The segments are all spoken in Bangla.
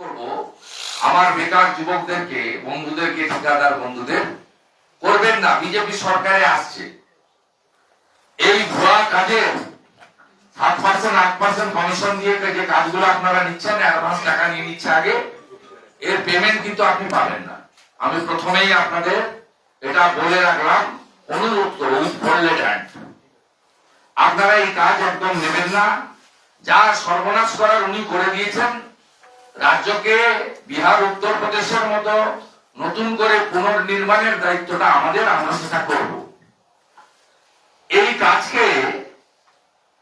করব, আমার বেকার যুবকদেরকে, বন্ধুদেরকে, ঠিকাদার বন্ধুদের, করবেন না, বিজেপি সরকারে আসছে। এই ভুয়া সাত পার্সেন্ট, আট পার্সেন্ট কমিশন দিয়ে যে কাজগুলো আপনারা নিচ্ছেন অ্যাডভান্স টাকা নিয়ে নিচ্ছে আগে, এর পেমেন্ট কিন্তু আপনি পাবেন না। আমি প্রথমেই আপনাদের এটা বলে রাখলাম, অনুরোধ করুন হ্যান্ড আপনারা এই কাজ একদম নেবেন না। যা সর্বনাশ করার উনি করে দিয়েছেন রাজ্যকে বিহার উত্তরপ্রদেশের মতো নতুন করে পুনর্নির্মাণের দায়িত্বটা আমাদের, আমরা সেটা করব। এই কাজকে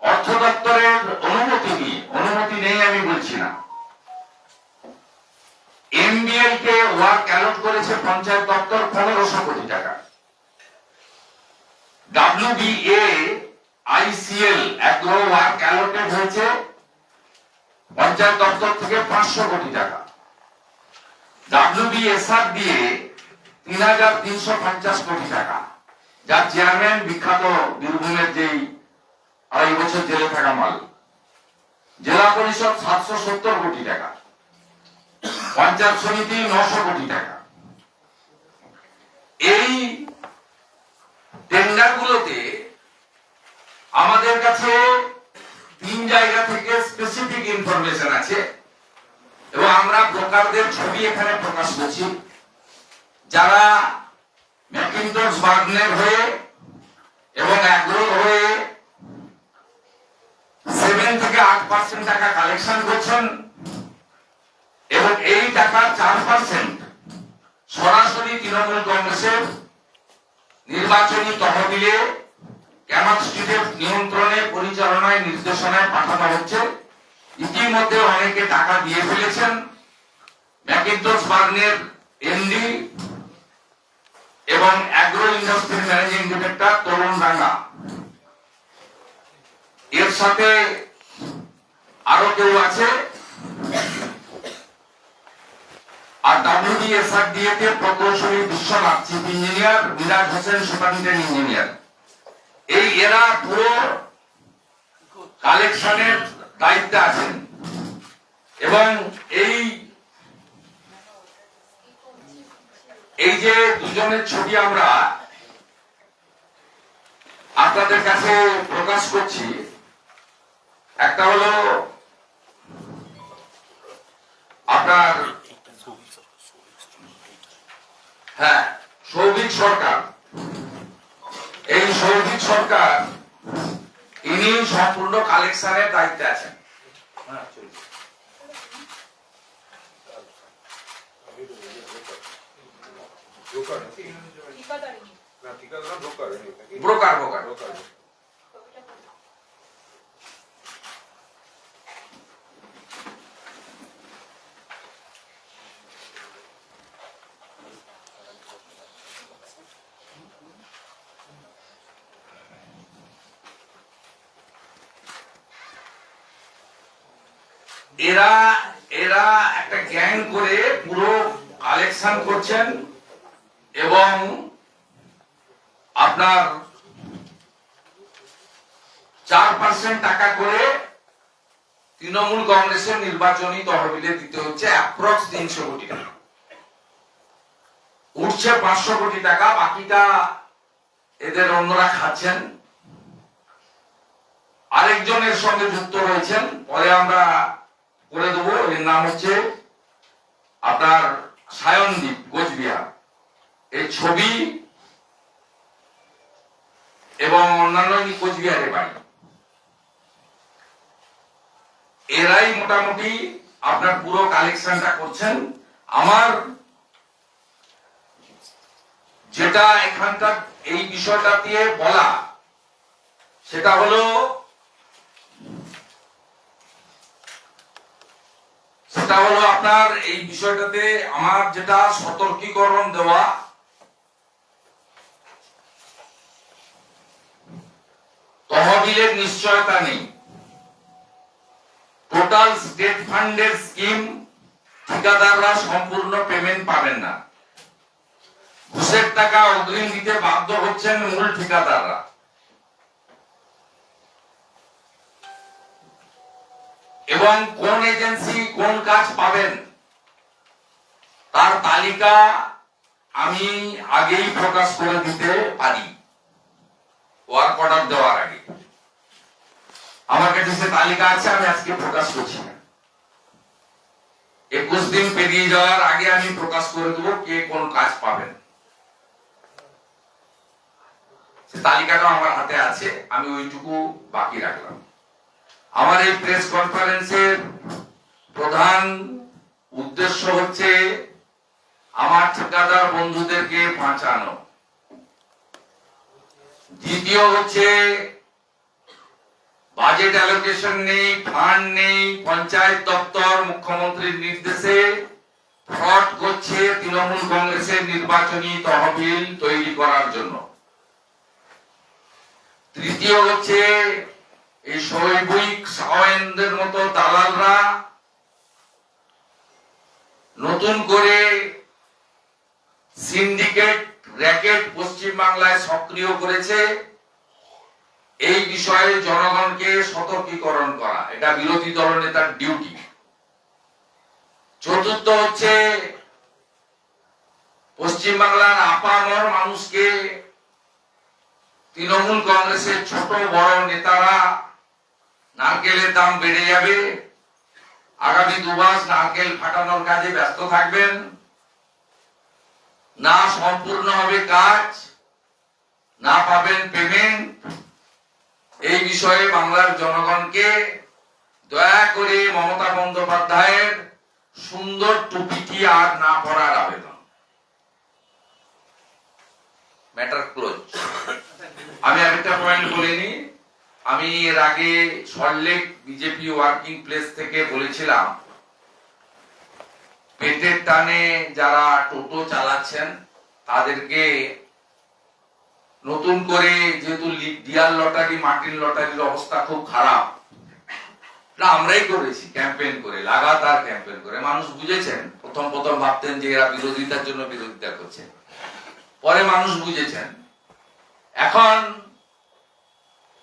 অর্থ দপ্তরের অনুমতি নিয়ে, অনুমতি নেই আমি বলছি না। এমবিএল কে ওয়ার্ক অ্যালট করেছে পঞ্চায়েত দপ্তর পনেরোশো কোটি টাকা। ডাব্লিউবিএ, আইসিএল ওয়ার্ক অ্যালোটেড হয়েছে। পঞ্চায়েত দপ্তর থেকে পাঁচশো কোটি টাকা। ডাব্লিউবিএসআর দিয়ে তিন হাজার তিনশো পঞ্চাশ কোটি টাকা। যার চেয়ারম্যান বিখ্যাত বীরভূমের যেই আড়াই বছর জেলে থাকা মাল। জেলা পরিষদ সাতশো সত্তর কোটি টাকা। পঞ্চায়েত সমিতি নশো কোটি টাকা। এই টেন্ডার গুলোতে আমাদের কাছে তিন জায়গা থেকে স্পেসিফিক ইনফরমেশন আছে। এবং আমরা ব্রোকারদের ছবি এখানে প্রকাশ করছি। যারা ম্যাকিন্টস বার্গনের হয়ে এবং অ্যাগ্রো হয়ে সেভেন থেকে আট পার্সেন্ট টাকা কালেকশন করছেন এবং এই টাকার চার পার্সেন্ট সরাসরি তৃণমূল কংগ্রেসের নির্বাচনী তহবিলে ক্যামাক স্ট্রিটের নিয়ন্ত্রণে, পরিচালনায়, নির্দেশনায় পাঠানো হচ্ছে। ইতিমধ্যে অনেকে টাকা দিয়ে ফেলেছেন। ম্যাকিন্টস বার্নের এমডি এবং অ্যাগ্রো ইন্ডাস্ট্রির ম্যানেজিং ডিরেক্টর তরুণ রাঙ্গা। এর সাথে আরও কেউ আছে? আর ডাব্লিউডিএসআর ডিএতে প্রকৌশলী Biswanath, chief engineer, Miraj Hossain, superintendent engineer. এই এরা পুরো কালেকশনের দায়িত্বে আছেন। এবং এই এই যে দুজনের ছবি আমরা আপনাদের কাছে প্রকাশ করছি, একটা হলো আপনার হ্যাঁ সৌভিক সরকার। সৌভিক সরকার ইনি সম্পূর্ণ কালেকশনের দায়িত্বে আছেন ব্রোকার ব্রোকার। ব্রোকার। এরা এরা একটা গ্যাং করে পুরো কালেকশন করছেন এবং আপনার চার পার্সেন্ট টাকা করে তৃণমূল কংগ্রেসের নির্বাচনী তহবিলে দিতে হচ্ছে অ্যাপ্রক্স তিনশো কোটি টাকা। উঠছে পাঁচশো কোটি টাকা, বাকিটা এদের অন্যরা খাচ্ছেন। আরেকজনের সঙ্গে যুক্ত রয়েছেন, পরে আমরা করে দেবো। এর নাম হচ্ছে আপনার সায়নদীপ কোচবিহার। এই ছবি এবং অন্যান্য কোচবিহারে বাড়ি এরাই মোটামুটি আপনার পুরো কালেকশনটা করছেন। আমার যেটা এখানটা এই বিষয়টা দিয়ে বলা, সেটা হলো সেটা হলো আপনার এই বিষয়টাতে আমার যেটা সতর্কীকরণ দেওয়া। তহবিলের নিশ্চয়তা নেই। টোটাল স্টেট ফান্ডের স্কিম ঠিকাদাররা সম্পূর্ণ পেমেন্ট পাবেন না। ঘুষের টাকা অগ্রিম দিতে বাধ্য হচ্ছেন মূল ঠিকাদাররা। এবং কোন এজেন্সি কোন কাজ পাবেন, তার তালিকা আমি আগেই প্রকাশ করে দিতে পারি, ওয়ার্ক অর্ডার দেওয়ার আগে। আমার কাছে সে তালিকা আছে, আমি আজকে প্রকাশ করছি একুশ দিন পেরিয়ে যাওয়ার আগে আমি প্রকাশ করে দেবো কে কোন কাজ পাবেন। তালিকাটা আমার হাতে আছে, আমি ওইটুকু বাকি রাখলাম। আমার এই প্রেস কনফারেন্সের প্রধান উদ্দেশ্য হচ্ছে আমার ঠিকাদার বন্ধুদেরকে বাঁচানো। দ্বিতীয় হচ্ছে বাজেট অ্যালোকেশন নেই ফান্ড নেই, পঞ্চায়েত দপ্তর, মুখ্যমন্ত্রীর নির্দেশে ফ্রড করছে তৃণমূল কংগ্রেসের নির্বাচনী তহবিল তৈরি করার জন্য। তৃতীয় হচ্ছে এই শৈবিক সাওয়েনদের মতো দালালরা নতুন করে সিন্ডিকেট র্যাকেট পশ্চিম বাংলায় সক্রিয় করেছে। এই বিষয়ে জনগণকে সতর্কীকরণ করা, এটা বিরোধী ডিউটি। চতুর্থ হচ্ছে পশ্চিম বাংলার আপামর মানুষকে তৃণমূল কংগ্রেসের ছোট বড় নেতারা নারকেলের দাম বেড়ে যাবে। আগামী দুমাস নারকেল ফাটানোর কাজে ব্যস্ত থাকবেন। না সম্পূর্ণ হবে কাজ, না পাবেন পেমেন্ট এই বিষয়ে বাংলার জনগণকে দয়া করে মমতা বন্দ্যোপাধ্যায়ের সুন্দর টুপিটি আর না পড়ার আবেদন। ম্যাটার ক্লোজ আমি আরেকটা পয়েন্ট বলিনি আমি এর আগে সল্টলেক বিজেপি ওয়ার্কিং প্লেস থেকে বলেছিলাম, পেটের টানে যারা টোটো চালাচ্ছেন, তাদেরকে নতুন করে যেহেতু ডিয়ার লটারি মার্টিন লটারির অবস্থা খুব খারাপ। না, আমরাই করেছি, ক্যাম্পেইন করে, লাগাতার ক্যাম্পেইন করে। মানুষ বুঝেছেন, প্রথম প্রথম ভাবতেন যে এরা বিরোধিতার জন্য বিরোধিতা করছে। পরে মানুষ বুঝেছেন। এখন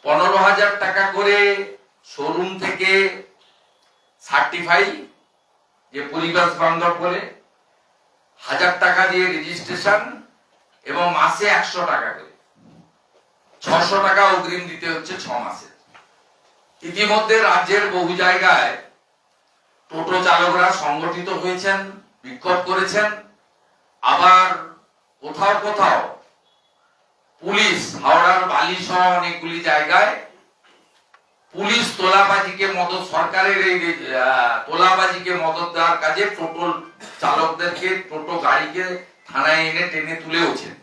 পনেরো হাজার টাকা করে শোরুম থেকে সার্টিফাই যে পরিবেশ বান্ধব বলে হাজার টাকা দিয়ে রেজিস্ট্রেশন এবং মাসে একশো টাকা করে। ছশো টাকা অগ্রিম দিতে হচ্ছে ছ মাসে। ইতিমধ্যে রাজ্যের বহু জায়গায় টোটো চালকরা সংগঠিত হয়েছেন, বিক্ষোভ করেছেন। আবার কোথাও কোথাও পুলিশ, হাওড়ার বালি সহ অনেকগুলি জায়গায় পুলিশ তোলাবাজিকে মদত, সরকারের এই তোলাবাজিকে মদত দেওয়ার কাজে টোটো চালকদেরকে, টোটো গাড়িকে থানায় এনে টেনে তুলেওছেন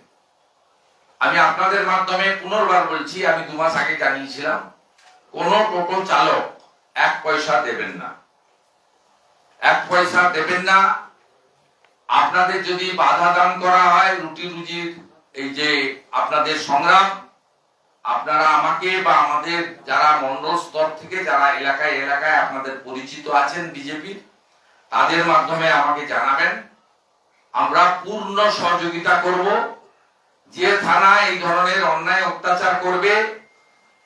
আমি আপনাদের মাধ্যমে পুনর্বার বলছি, আমি দু মাস আগে জানিয়েছিলাম, কোন টোটো চালক এক পয়সা দেবেন না। এক পয়সা দেবেন না। আপনাদের যদি বাধা দান করা হয় রুটি রুজির এই যে আপনাদের সংগ্রাম, আপনারা আমাকে বা আমাদের যারা মন্ডল স্তর থেকে, যারা এলাকায় এলাকায় আপনাদের পরিচিত আছেন বিজেপির তাদের মাধ্যমে আমাকে জানাবেন। আমরা পূর্ণ সহযোগিতা করব। যে থানা এই ধরনের অন্যায় অত্যাচার করবে,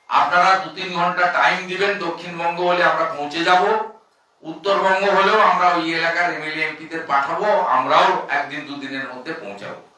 আপনারা দু তিন ঘণ্টা টাইম দিবেন দক্ষিণবঙ্গ হলে আমরা পৌঁছে যাব। উত্তরবঙ্গ হলেও আমরা ওই এলাকার এমএলএ, এমপিদের পাঠাবো, আমরাও একদিন, দুদিনের মধ্যে পৌঁছাবো।